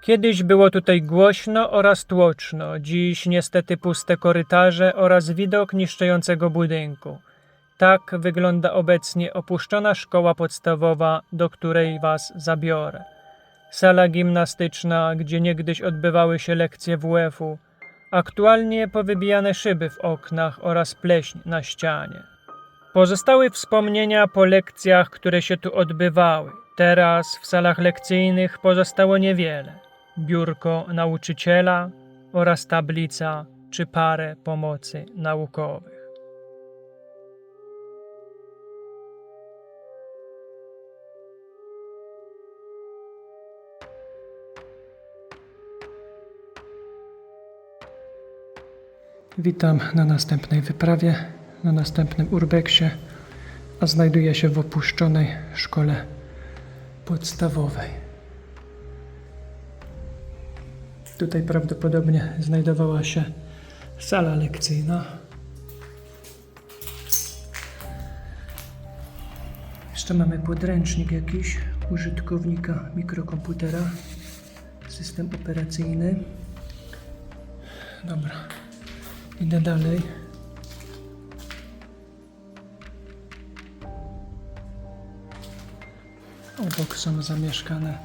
Kiedyś było tutaj głośno oraz tłoczno, dziś niestety puste korytarze oraz widok niszczącego budynku. Tak wygląda obecnie opuszczona szkoła podstawowa, do której Was zabiorę. Sala gimnastyczna, gdzie niegdyś odbywały się lekcje WF-u, aktualnie powybijane szyby w oknach oraz pleśń na ścianie. Pozostały wspomnienia po lekcjach, które się tu odbywały. Teraz w salach lekcyjnych pozostało niewiele. Biurko nauczyciela oraz tablica czy parę pomocy naukowych. Witam na następnej wyprawie, na następnym urbeksie, a znajduję się w opuszczonej szkole podstawowej. Tutaj prawdopodobnie znajdowała się sala lekcyjna. Jeszcze mamy podręcznik jakiś użytkownika mikrokomputera, system operacyjny. Dobra, idę dalej. Obok są zamieszkane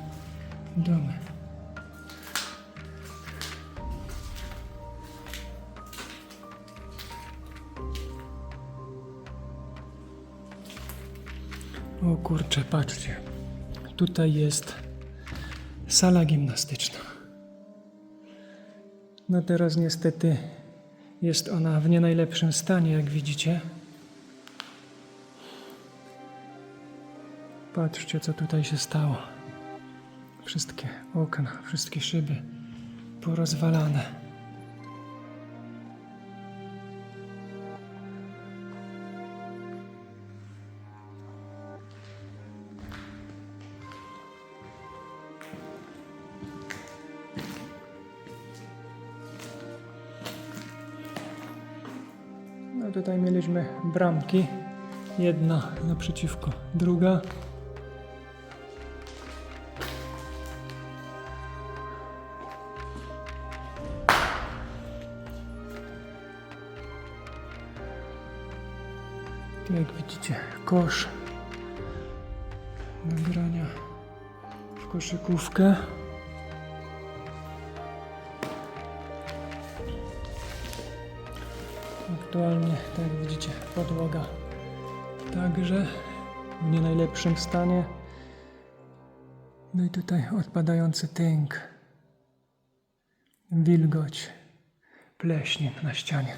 domy. O kurczę, patrzcie. Tutaj jest sala gimnastyczna. No teraz niestety jest ona w nie najlepszym stanie, jak widzicie. Patrzcie, co tutaj się stało. Wszystkie okna, wszystkie szyby porozwalane. Tutaj mieliśmy bramki. Jedna naprzeciwko, druga. Jak widzicie, kosz do grania w koszykówkę. Aktualnie, tak jak widzicie, podłoga także w nie najlepszym stanie. No i tutaj odpadający tynk, wilgoć, pleśnie na ścianie.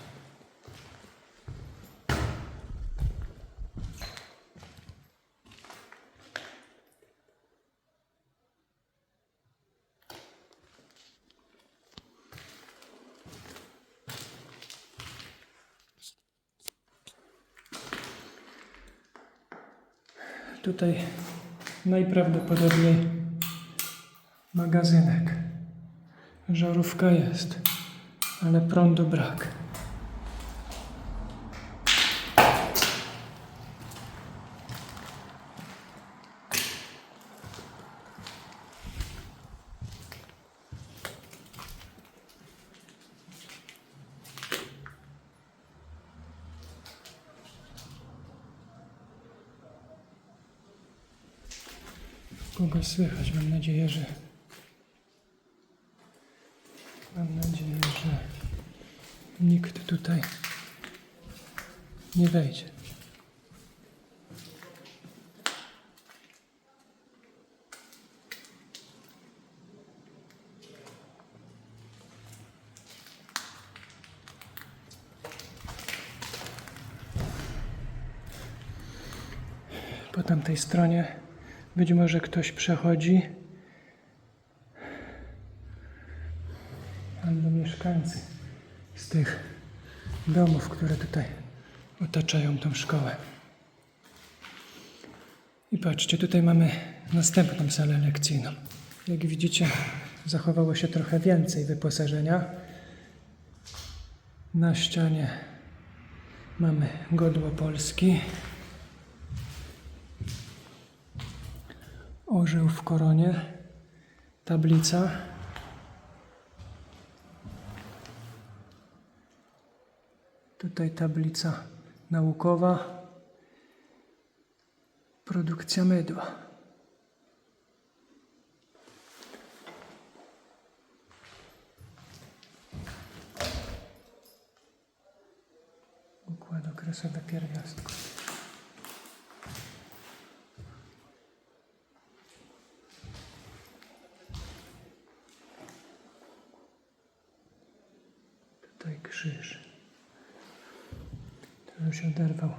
Tutaj najprawdopodobniej magazynek. Żarówka jest, ale prądu brak. Kogo słychać? Mam nadzieję, że. Mam nadzieję, że nikt tutaj nie wejdzie. Po tamtej stronie być może ktoś przechodzi. Albo mieszkańcy z tych domów, które tutaj otaczają tą szkołę. I patrzcie, tutaj mamy następną salę lekcyjną. Jak widzicie, zachowało się trochę więcej wyposażenia. Na ścianie mamy godło Polski. Orzeł w koronie, tablica. Tutaj tablica naukowa. Produkcja mydła. Układ okresowy pierwiastków. Oderwał.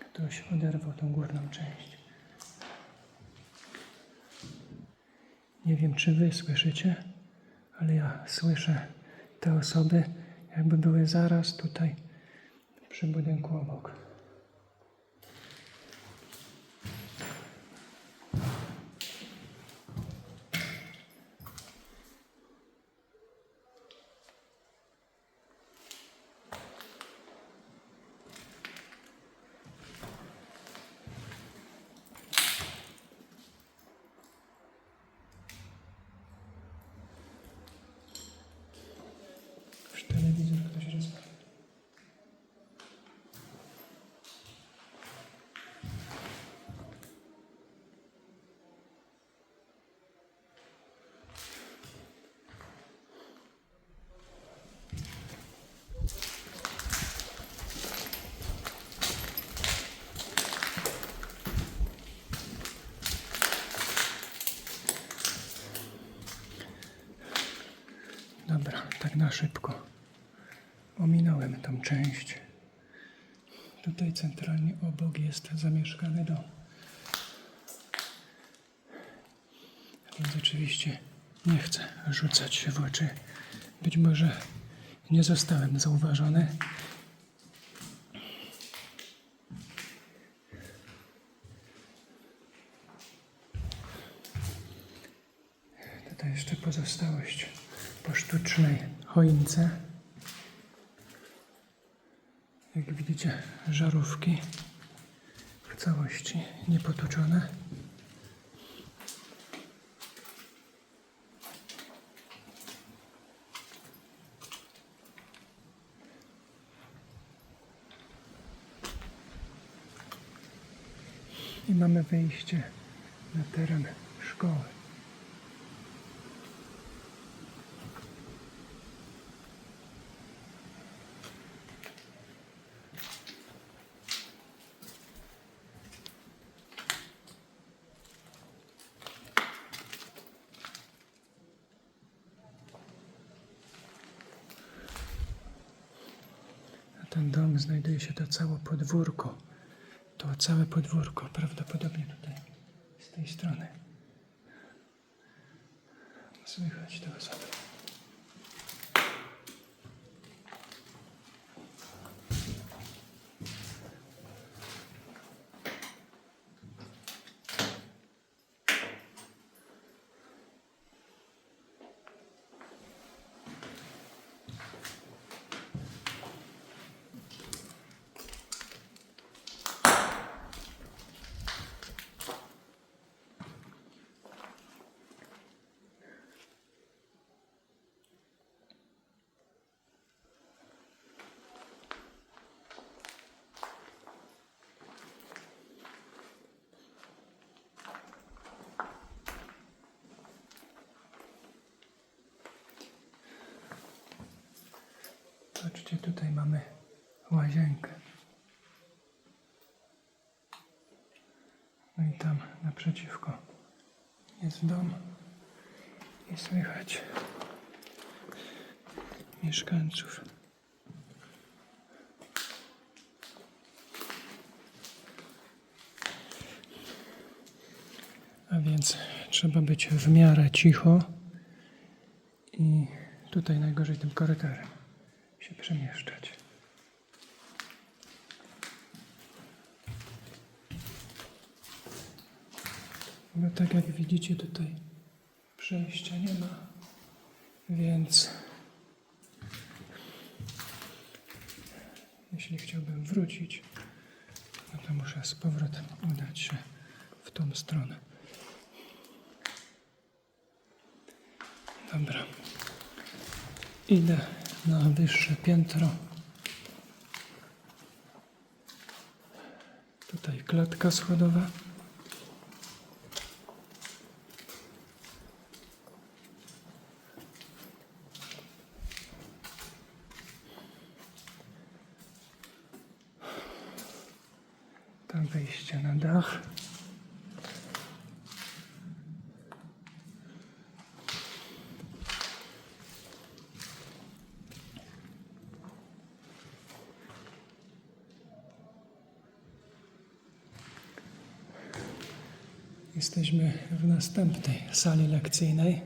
Ktoś oderwał tą górną część. Nie wiem, czy wy słyszycie, ale ja słyszę te osoby, jakby były zaraz tutaj przy budynku obok. Przy telewizor ktoś rozmawia. Dobra, tak na szybko. Ominąłem tą część. Tutaj centralnie obok jest zamieszkany dom. Więc oczywiście nie chcę rzucać się w oczy. Być może nie zostałem zauważony. Tutaj jeszcze pozostałość po sztucznej choince. Jak widzicie, żarówki w całości niepotłuczone. I mamy wejście na teren szkoły. A ten dom znajduje się to całe podwórko. To całe podwórko, prawdopodobnie tutaj, z tej strony. Słychać te osoby. Patrzcie, tutaj mamy łazienkę. No i tam naprzeciwko jest dom i słychać mieszkańców. A więc trzeba być w miarę cicho i tutaj najgorzej tym korytarzem przemieszczać. No tak jak widzicie tutaj przejścia nie ma, więc jeśli chciałbym wrócić, no to muszę z powrotem udać się w tą stronę. Dobra. Idę na wyższe piętro. Tutaj klatka schodowa. Tam wejście na dach. W następnej sali lekcyjnej.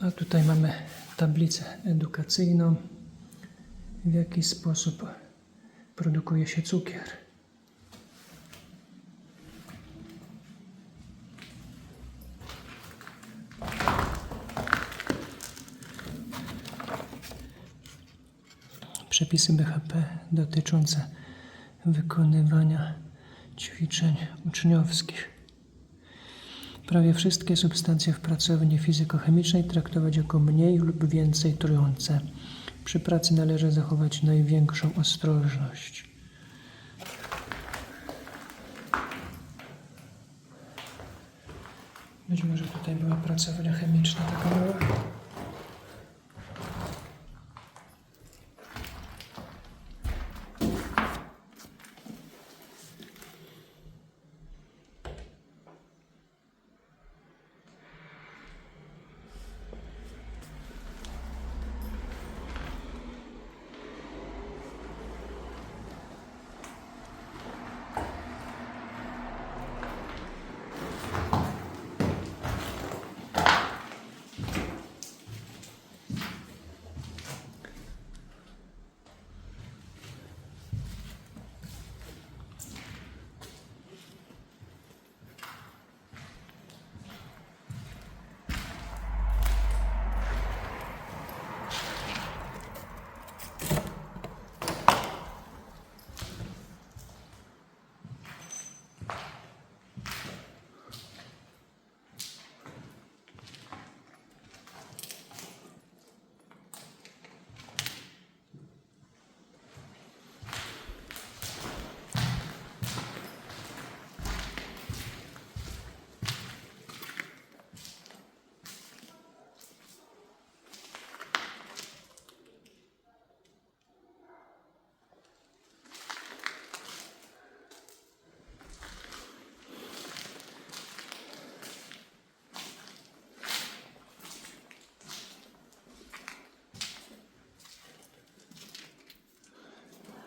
A tutaj mamy tablicę edukacyjną, w jaki sposób produkuje się cukier. Przepisy BHP dotyczące wykonywania ćwiczeń uczniowskich. Prawie wszystkie substancje w pracowni fizykochemicznej traktować jako mniej lub więcej trujące. Przy pracy należy zachować największą ostrożność. Być może tutaj była pracownia chemiczna taka mała.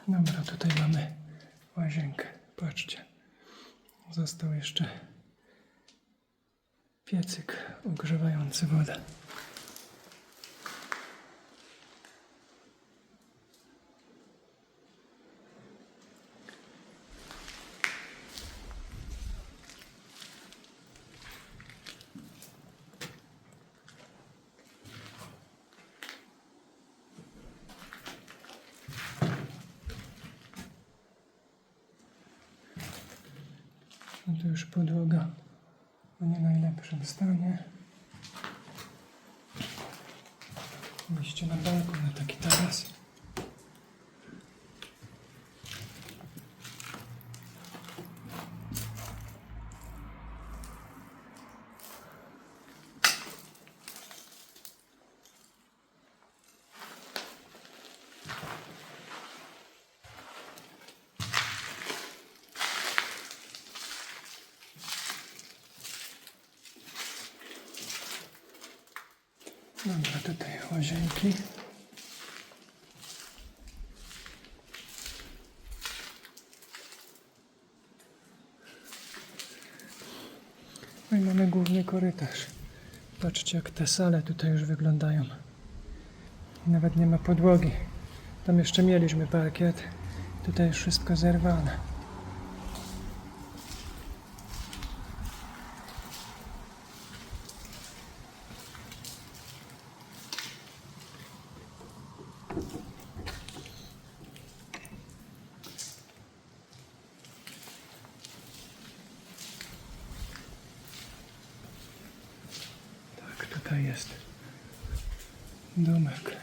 Dobra, tutaj mamy łazienkę. Patrzcie. Został jeszcze piecyk ogrzewający wodę. No to już podłoga w nie najlepszym stanie. Wyjście na balkon, na taki taras. Dobra, tutaj łazienki. No i mamy główny korytarz. Patrzcie, jak te sale tutaj już wyglądają. Nawet nie ma podłogi. Tam jeszcze mieliśmy parkiet. Tutaj już wszystko zerwane. jest domek.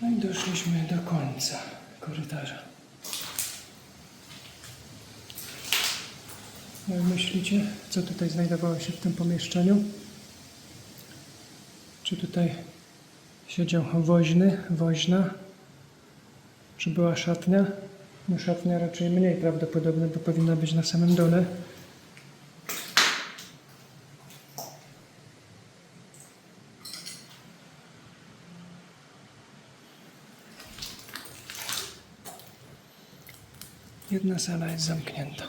No i doszliśmy do końca korytarza. Jak myślicie, co tutaj znajdowało się w tym pomieszczeniu? Czy tutaj siedział woźny, woźna? Czy była szatnia? No szatnia raczej mniej prawdopodobne, bo powinna być na samym dole. Jedna sala jest zamknięta.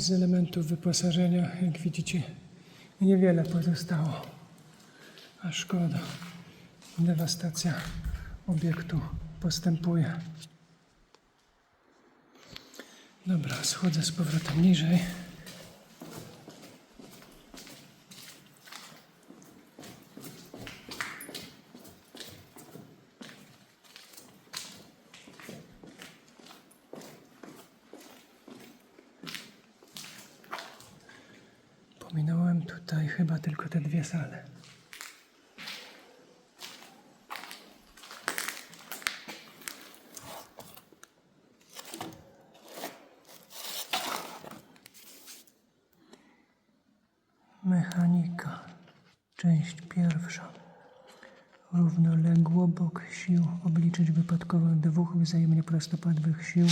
Z elementów wyposażenia, jak widzicie, niewiele pozostało. A szkoda. Dewastacja obiektu postępuje. Dobra, schodzę z powrotem niżej. Pominąłem tutaj chyba tylko te dwie sale. Mechanika. Część pierwsza. Równoległobok sił obliczyć wypadkowo dwóch wzajemnie prostopadłych sił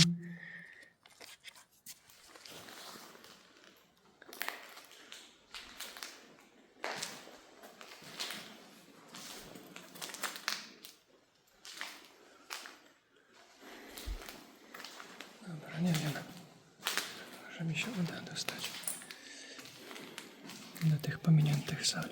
tych pominiętych sal.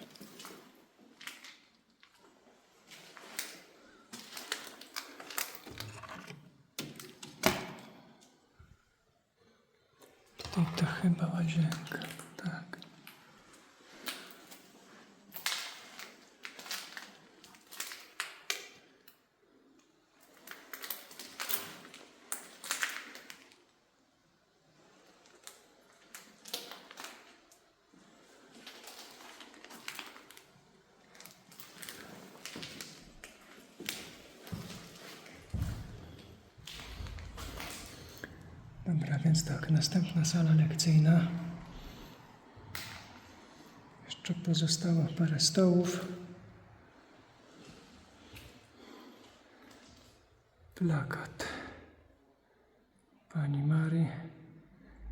Tutaj to chyba łazienka. Więc tak, następna sala lekcyjna. Jeszcze pozostało parę stołów. Plakat pani Marii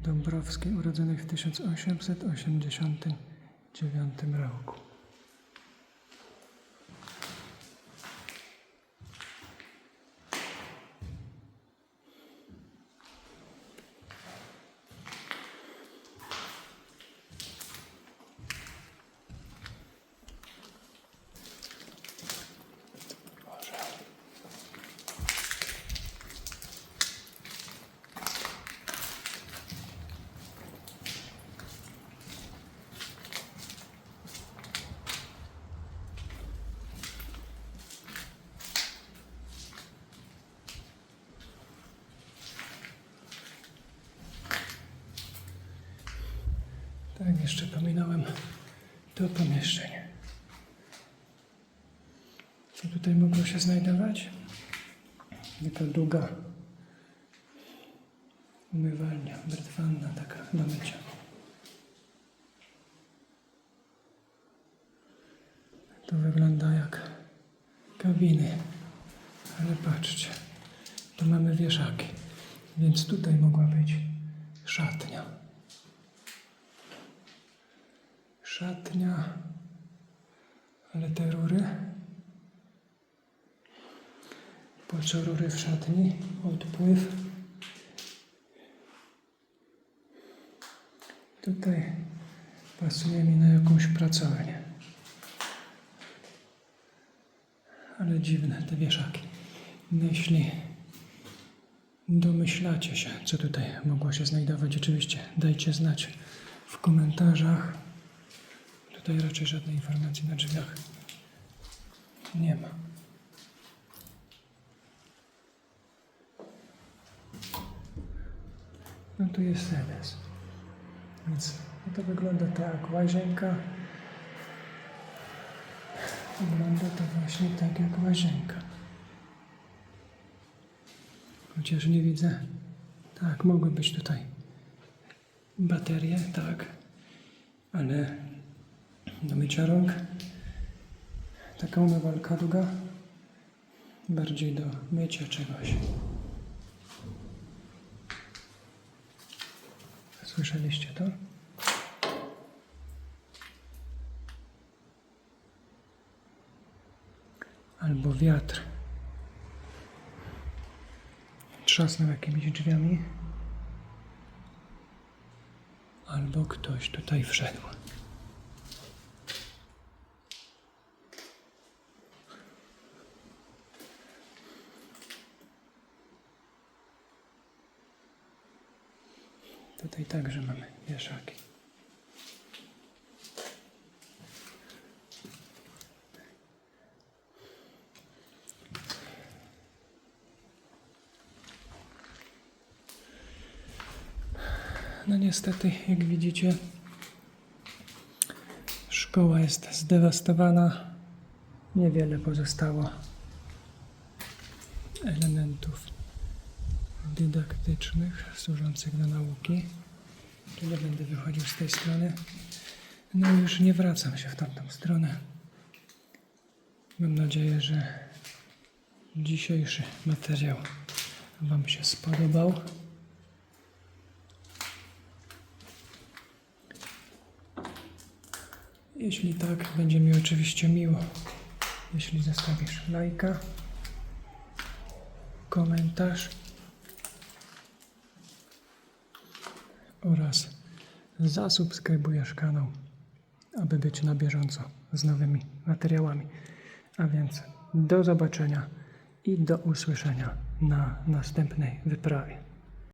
Dąbrowskiej, urodzonej w 1889 roku. Jeszcze pominąłem to pomieszczenie. Co tutaj mogło się znajdować? Taka długa umywalnia, brytwanna taka do mycia. To wygląda jak kabiny. Ale patrzcie, tu mamy wieszaki, więc tutaj mogła być szatnia. Szatnia, ale te rury. Po co rury w szatni? Odpływ. Tutaj pasuje mi na jakąś pracownię. Ale dziwne te wieszaki. Jeśli domyślacie się, co tutaj mogło się znajdować, oczywiście dajcie znać w komentarzach. Tutaj raczej żadnej informacji na drzwiach nie ma. No tu jest sedes. Więc no to wygląda tak łazienka. Wygląda to właśnie tak jak łazienka. Chociaż nie widzę. Tak, mogły być tutaj baterie, tak. Ale do mycia rąk taka umywalka długa. Bardziej do mycia czegoś. Słyszeliście to? Albo wiatr. Trzasnął jakimiś drzwiami. Albo ktoś tutaj wszedł. Tutaj także mamy wieszaki. No niestety, jak widzicie, szkoła jest zdewastowana. Niewiele pozostało elementów dydaktycznych służących do nauki. Kiedy będę wychodził z tej strony, no już nie wracam się w tamtą stronę. Mam nadzieję, że dzisiejszy materiał Wam się spodobał. Jeśli tak, będzie mi oczywiście miło, jeśli zostawisz lajka, komentarz oraz zasubskrybujesz kanał, aby być na bieżąco z nowymi materiałami. A więc do zobaczenia i do usłyszenia na następnej wyprawie.